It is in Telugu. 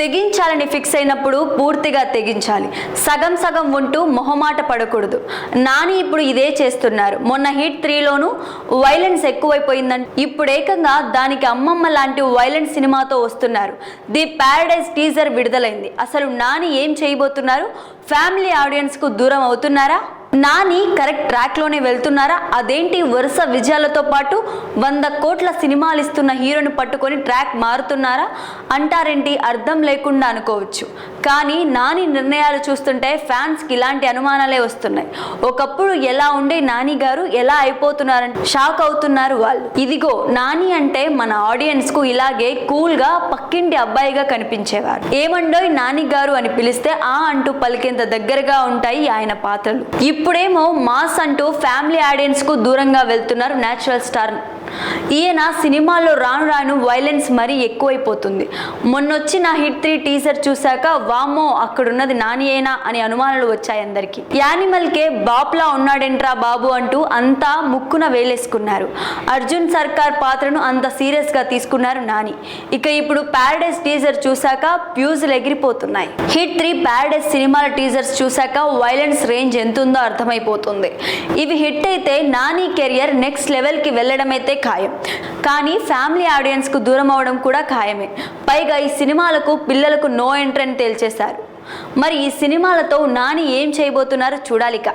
తెగించాలని ఫిక్స్ అయినప్పుడు పూర్తిగా తెగించాలి. సగం సగం ఉంటూ మొహమాట పడకూడదు. నాని ఇప్పుడు ఇదే చేస్తున్నారు. మొన్న హిట్ త్రీలోనూ వైలెన్స్ ఎక్కువైపోయిందని ఇప్పుడు ఏకంగా దానికి అమ్మమ్మ లాంటి వైలెన్స్ సినిమాతో వస్తున్నారు. ది ప్యారడైజ్ టీజర్ విడుదలైంది. అసలు నాని ఏం చేయబోతున్నారు? ఫ్యామిలీ ఆడియన్స్కు దూరం అవుతున్నారా? నాని కరెక్ట్ ట్రాక్లోనే వెళ్తున్నారా? అదేంటి వరుస విజయాలతో పాటు వంద కోట్ల సినిమాలు ఇస్తున్న హీరోని పట్టుకొని ట్రాక్ మారుతున్నారా? అంటారేంటి అర్థం లేకుండా అనుకోవచ్చు. కానీ నాని నిర్ణయాలు చూస్తుంటే ఫ్యాన్స్కి ఇలాంటి అనుమానాలే వస్తున్నాయి. ఒకప్పుడు ఎలా ఉండే నాని గారు ఎలా అయిపోతున్నారంటే షాక్ అవుతున్నారు వాళ్ళు. ఇదిగో నాని అంటే మన ఆడియన్స్కు ఇలాగే కూల్గా పక్కింటి అబ్బాయిగా కనిపించేవారు. ఏమండోయ్ నాని గారు అని పిలిస్తే ఆ అంటూ పలికేంత దగ్గరగా ఉంటాయి ఆయన పాత్రలు. ఇప్పుడేమో మాస్ అంటూ ఫ్యామిలీ ఆడియన్స్కు దూరంగా వెళ్తున్నారు నేచురల్ స్టార్ ఈయన సినిమాల్లో రాను రాను వైలెన్స్ మరీ ఎక్కువైపోతుంది. మొన్నొచ్చిన హిట్ త్రీ టీజర్ చూశాక వామ్మో అక్కడున్నది నానియేనా అని అనుమానాలు వచ్చాయి అందరికి. యానిమల్ కే బాప్లా ఉన్నాడేంట్రా బాబు అంటూ అంతా ముక్కున వేలేసుకున్నారు. అర్జున్ సర్కార్ పాత్రను అంత సీరియస్గా తీసుకున్నారు నాని. ఇక ఇప్పుడు ప్యారడైస్ టీజర్ చూశాక ఫ్యూజులు ఎగిరిపోతున్నాయి. హిట్ త్రీ ప్యారడైస్ సినిమాల టీజర్స్ చూశాక వైలెన్స్ రేంజ్ ఎంతుందో అర్థమైపోతుంది. ఇవి హిట్ అయితే నాని కెరియర్ నెక్స్ట్ లెవెల్కి వెళ్ళడం అయితే ఖాయం. కానీ ఫ్యామిలీ ఆడియన్స్కు దూరం అవడం కూడా ఖాయమే. పైగా ఈ సినిమాలకు పిల్లలకు నో ఎంట్రీ అని తేల్చేశారు. మరి ఈ సినిమాలతో నాని ఏం చేయబోతున్నారో చూడాలిక.